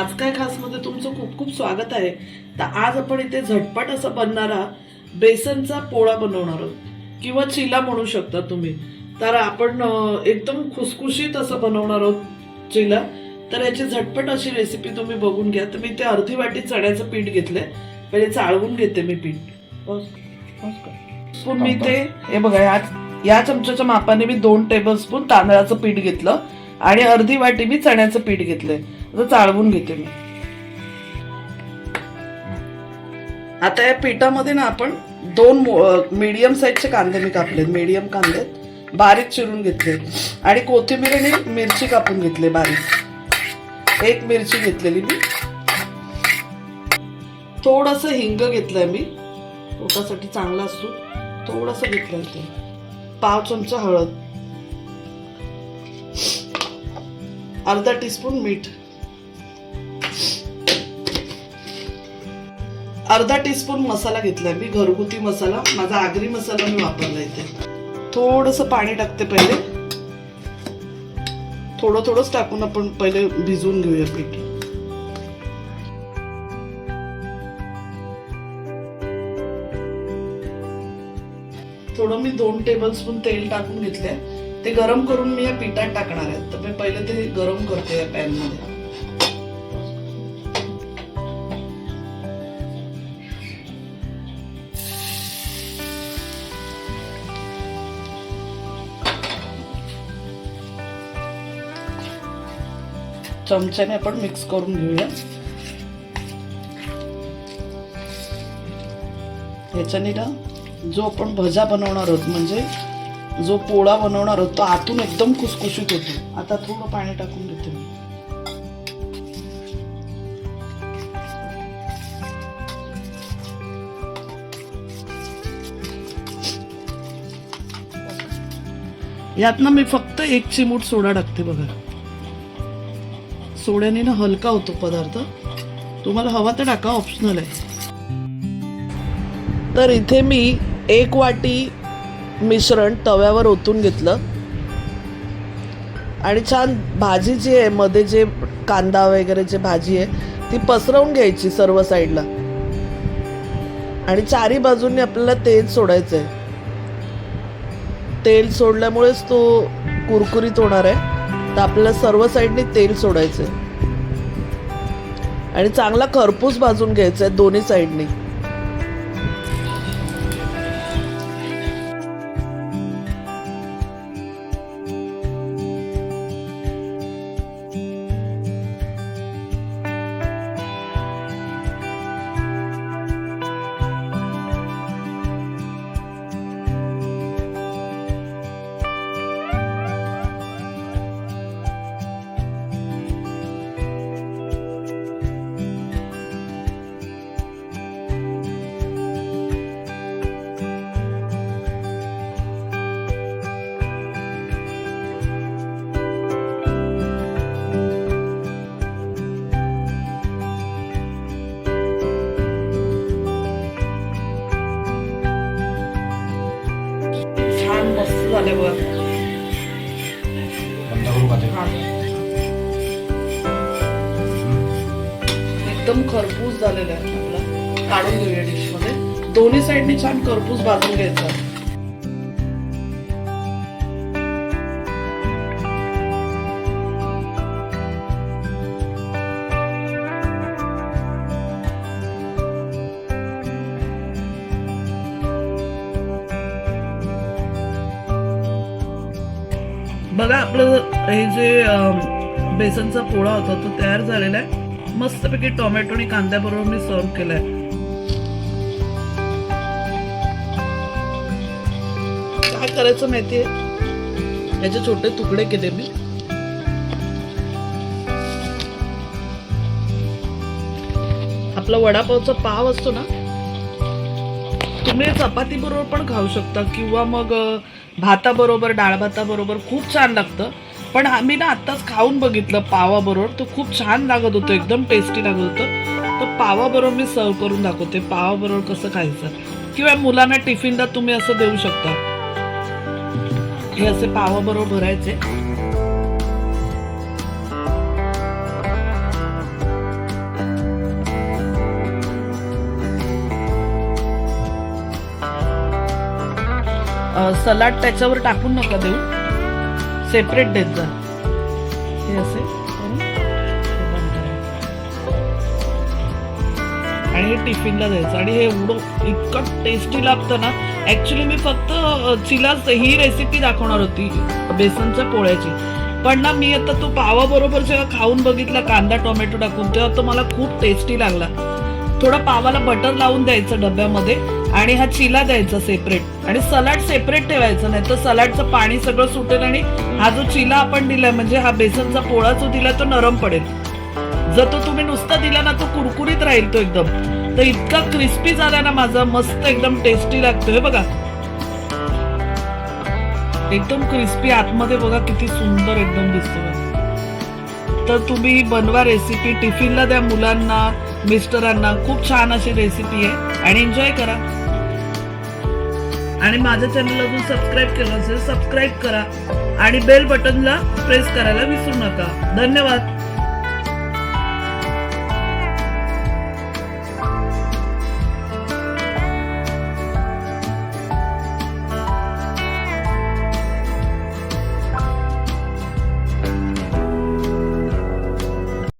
आज काय खासमध्ये तुमचं खूप खूप स्वागत आहे. तर आज आपण इथे झटपट असं बनणारा बेसनचा पोळा बनवणार आहोत. किंवा चिला म्हणू शकता तुम्ही. तर आपण एकदम खुसखुशीत असं बनवणार आहोत चिला. तर याची झटपट अशी रेसिपी तुम्ही बघून घ्या. तर मी ते अर्धी वाटी चण्याचं पीठ घेतलंय. पहिले चाळवून घेते मी पीठ. स्पून मी ते हे बघा या या चमच्याच्या मापाने मी दोन टेबल स्पून तांदळाचं पीठ घेतलं. आणि अर्धी वाटी मी चण्याचं पीठ घेतलंय. आता चाळवून घेते मी. आता या पिठामध्ये ना आपण दोन मीडियम साईजचे कांदे मी कापलेत. मीडियम कांदे बारीक चिरून घेतले. आणि कोथिंबीर आणि मिरची कापून घेतली बारीक. एक मिरची घेतलेली मी. थोडस हिंग घेतलंय मी. पोटासाठी चांगला असतो. थोडस घेतलंय ते. पाव चमचा हळद. अर्धा टीस्पून मीठ. अर्धा टीस्पून मसाला घेतलाय. मी घरगुती मसाला माझा आगरी मसाला मी वापरला इथे. थोडस पाणी टाकते पहिले. थोडं थोडंच टाकून आपण पहिले भिजवून घेऊया पीठ. थोडं मी दोन टेबल स्पून तेल टाकून घेतले ते गरम करून मी या पिठात टाकणार आहे. तर मी पहिले ते गरम करते या पॅनमध्ये चमच्याने आपण मिक्स करून घेऊया. याच्याने ना जो आपण भजा बनवणार आहोत म्हणजे जो पोळा बनवणार आहोत तो आतून एकदम कुसकुशीत होतो. आता थोडं पाणी टाकून देते मी. यातनं मी फक्त एक चिमूट सोडा टाकते बघा. सोड्याने ना हलका होतो पदार्थ. तुम्हाला हवा तर टाका ऑप्शनल आहे. तर इथे मी एक वाटी मिश्रण तव्यावर ओतून घेतलं. आणि छान भाजी जी आहे मध्ये जे कांदा वगैरे जे भाजी आहे ती पसरवून घ्यायची सर्व साईडला. आणि चारी बाजूंनी आपल्याला तेल सोडायचं आहे तेल सोडल्यामुळेच तो कुरकुरीत होणार आहे. तर आपल्याला सर्व साईडनी तेल सोडायचं आहे आणि चांगला खरपूस भाजून घ्यायचा आहे दोन्ही साईडनी. झाले बघा? एकदम खरपूस झालेला आहे आपला. काढून घेऊया डिशमध्ये. दोन्ही साईडनी छान खरपूस भाजून घ्यायचा. बघा आपलं हे जे बेसनचा पोळा होता तो तयार झालेला आहे. मस्तपैकी टोमॅटो आणि कांद्याबरोबर मी सर्व केलाय. काय करायचं माहितीये? याचे छोटे तुकडे केले मी. आपला वडापावचा पाव असतो ना तुम्ही चपाती बरोबर पण खाऊ शकता किंवा मग भाताबरोबर डाळभाताबरोबर खूप छान लागतं. पण आम्ही ना आत्ताच खाऊन बघितलं पावाबरोबर. तो खूप छान लागत होतं एकदम टेस्टी लागत होतं. तर पावाबरोबर मी सर्व करून दाखवते. पावाबरोबर कसं खायचं? किंवा मुलांना टिफिनला तुम्ही असं देऊ शकता. हे असे पावाबरोबर भरायचे. सलाड त्याच्यावर टाकून नका देऊ. सेपरेट देत जा. हे असे आणि हे टिफिनला द्यायचं. आणि हे एवढं इतकं टेस्टी लागतं ना. ऍक्च्युली मी फक्त चिला चिलाच ही रेसिपी दाखवणार होती बेसनच्या पोळ्याची. पण ना मी आता तो पावाबरोबर जेव्हा खाऊन बघितला कांदा टोमॅटो टाकून तेव्हा तो मला खूप टेस्टी लागला. थोडा पावाला बटर लावून द्यायचं डब्यामध्ये. आणि हा चिला द्यायचा सेपरेट आणि सलाड सेपरेट ठेवायचं नाही तर सलाडचं पाणी सगळं सुटेल आणि हा जो चिला आपण दिलाय म्हणजे हा बेसनचा पोळा जो दिला तो नरम पडेल. जर तो तुम्ही नुसता दिला ना तो कुरकुरीत राहील तो एकदम. तर इतका क्रिस्पी झाला ना माझा मस्त एकदम टेस्टी लागतोय बघा. एकदम क्रिस्पी आतमध्ये बघा किती सुंदर एकदम दिसतो तर तुम्ही बनवा रेसिपी टिफिनला द्या मुलांना मिस्टरांना. खूप छान अशी रेसिपी आहे. आणि एन्जॉय करा. आणि माझं चॅनल अजून सबस्क्राईब केलं असेल सबस्क्राईब करा. आणि बेल बटनला प्रेस करायला विसरू नका. धन्यवाद.